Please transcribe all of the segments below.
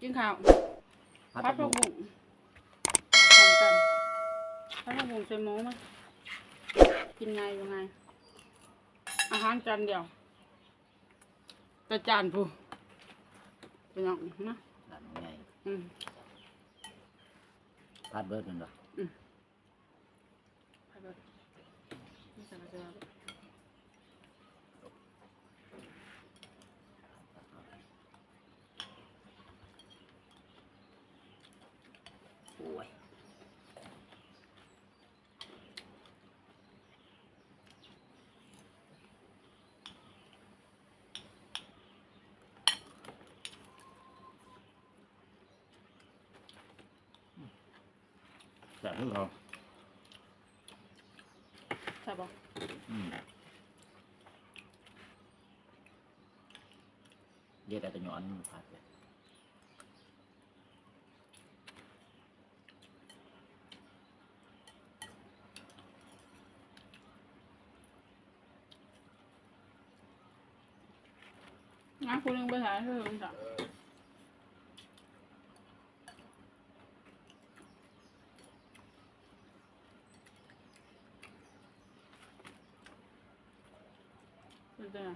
กินข้าวพัดพัดตะผักบุบุ้งพร้อมกันพัดผักบุ้งใส่หมูมั้ยกินไงอยู่ไง อาหารจานเดียวแต่จานผู้เป็นยังนะด้านใหญ่อืมพัดเบิดมันบ่ไปเบิดนี่ใส่กระเทีย โอ้ยแซ่บคือเขาใช่ปะอืมเดี๋ยวแต่จะย้อนมันพัดเลย งั้นคุณนึงไปหาเรื่องจ้ะเป็นไง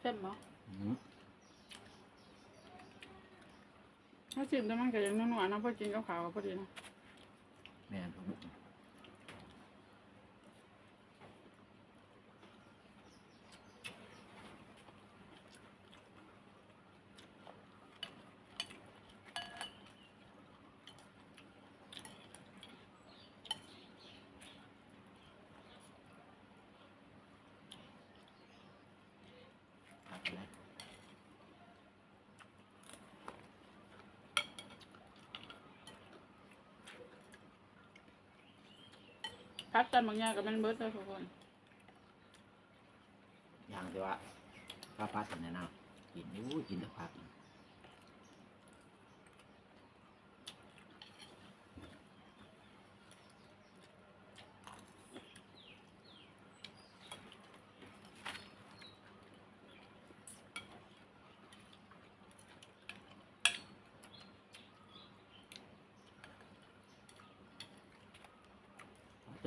เจ็บมั้ยอืมถ้าจิ้มแต่มันก็ยังนัวๆนะเพราะกินกับข้าวก็พอดีนะแม่นพัก พัดกันบางอย่างกับมันเบิร์ดเลยทุกคนอย่างที่ว่าข้าวพัดกันแน่นอนกินอยู่กินแต่พัก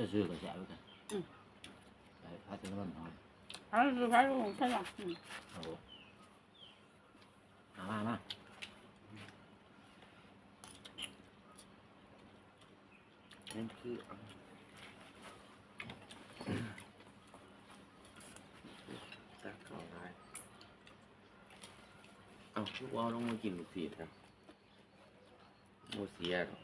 จะซื้อก็แซ่บกันไปพัดจะร้อนร้อนพัดคือพัดของใช่หรออืมโอ้โหมามามานั่นคือตักเข้าได้เอาลูกเอาลงมากินลูกศิษย์ครับโมเสียหรอก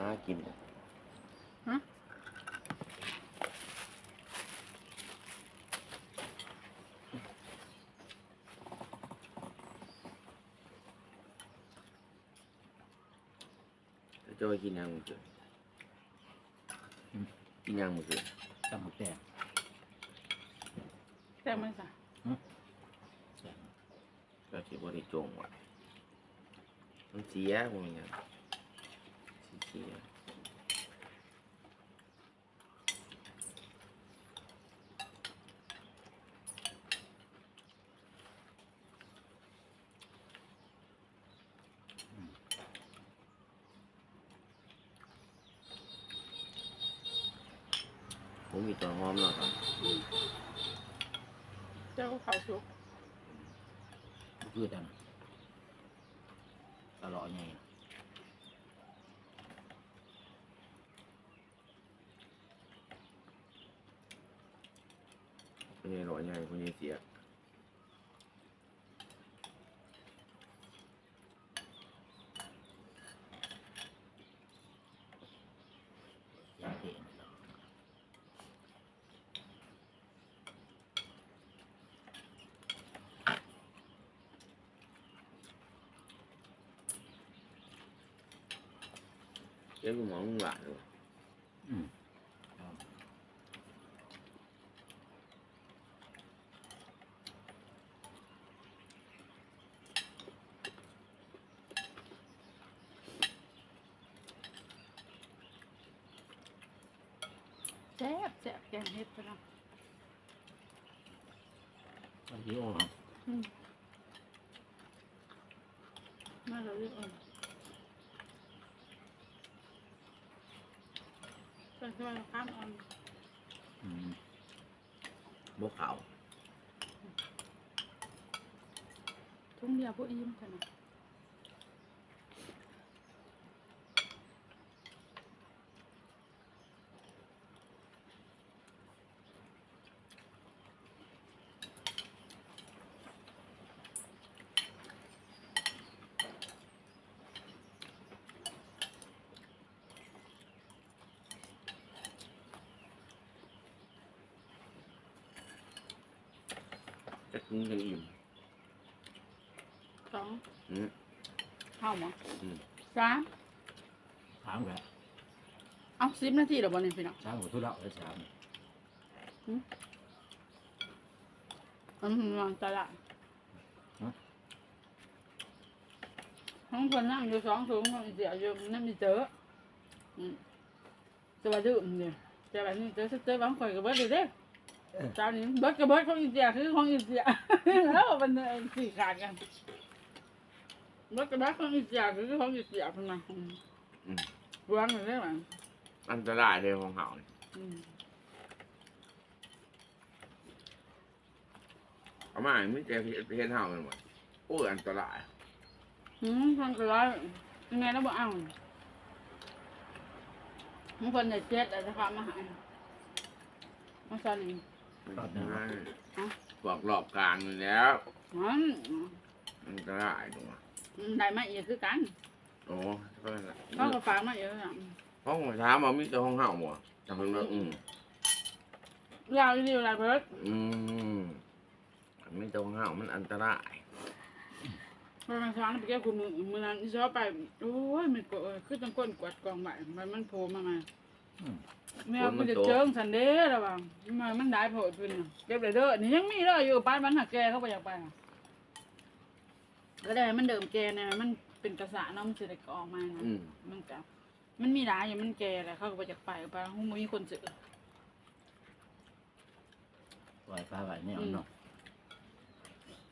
มากินฮะจะจอยกินยังมื้อคืนกินยังมื้อคืนตำหมกแดงแต่ไม่ใส่แซ่บก็สิบ่ได้จงไว้มันเสียบ่แม่นหยัง สิเสียผมมีตัวหอมเน ครับเจ้าเขาสุกคือจังตลอดไงเป็นไงหน่อยใหญ่คนนี้เสียอยาเห็นเจ้ากูหมองมึงหวานเลย แซ่บแซ่บแกงเห็ดไปแล้วอันนี้โอ้อืมมาเราเรียกเอ่อนไปช่วยข้ามเอ่อนอืมบกขาว ทุ่งเดียวพวกอิ่มกันนะ จะกินกันอิ่มสองอืมเข้าหมออืมสามถามแกเอาสิบนาทีเดี๋ยวบอลนี่พี่น้องถามหัวทุเรศเลยถามมันวางตลาดห้องคนนั่งอยู่สองสูงของเสียอยู่นั่นมีเจออืมจะมาดื่มเนี่ยจะแบบนี้เจอเจอบางคนก็เบิดเลยเด้ เจ้านี้เบิดก็เบิดของอินเดียคือของอินเดียแล้วมันสี่ขาดกันเบิดก็เบิดของอินเดียคือของอินเดียเป็นไงอืมวางเลยได้ไหมอันตรายเลยของเขาเนี่ยอืมเอามาไม่เจอเห็นเห่ามันหมดโอ้ยอันตรายอืมทำก็ร้อยยังไงแล้วบอกเอาบางคนเนี่ยเจ็ดอาจจะพามาหามาส อนเองบอกรอบกลางอยู่แล้วมันอันตรายตรงนั้นได้มาอีกคือกันโอ้ก็นั่นแหละเขาก็ฝากมาเยอะอะห้องหัวเช้ามามีแต่ห้องเห่าหมดแต่เพิ่นว่าอืมยาวดีเวลาเบิดอืมมีแต่ห้องเห่ามันอันตรายบางครั้งไปแก้คุณมือมือนั้นชอบไปโอ้ยมันก็เออคือต้องก้นกวาดกองใหม่มันมันโผล่มามาอืม แมวมันจะเจิงสันเด้อระวังมันมันได้โผล่ขึ้นน่ะเก็บเลยเด้อนี่ยังมีเด้ออยู่ป้านมันหักแกเข้าไปอยากไปอะก็ได้มันเดิมแกเนี่ยมันเป็นกระสาเนาะมันจะได้กออกมานะอืม มันกับมันมีร้ายอยู่มันแก่แหละเขาก็ไปจากไปไปห้องมีคนซื้อ ปล่อยปลาไว้เนี่ยเอาเนาะ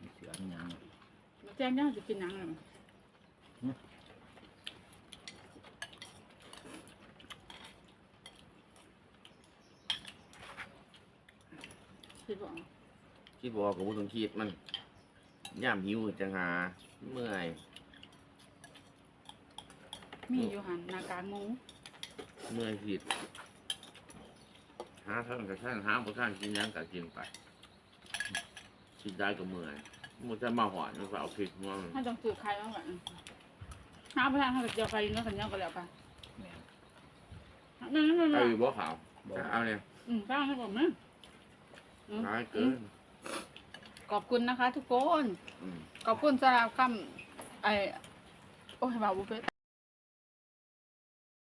มีเสือมีหยังเนาะมาแจ้งย่าจะกินหนังเลยอืม คิดบอกคิดบอกกับผู้ต้องคิดมันย่ามหิวจังหาเมื่อยมีอยู่หันหนากลางหมูเมื่อยผิดหาท่านกับท่านหาผู้ท่านกินหยังกับกินไปกินได้ก็เมื่อยมันจะมาหวานมันก็เอาพริกมาถ้าต้องซื้อใครบ้างแบบห้าพันห้าสิบเจียวไปยิงก็ขันยาวก็แล้วไปแม่นนั่นนั่นนั่นเอาอยู่บ่ขาวบ่เอาเนี่ยอืมข้าวให้ผมนะ อืม ร้ายเกินขอบคุณนะคะ ทุกคน อืมขอบคุณสำหรับคำไอโอ้ยบาบุฟเฟ่ต์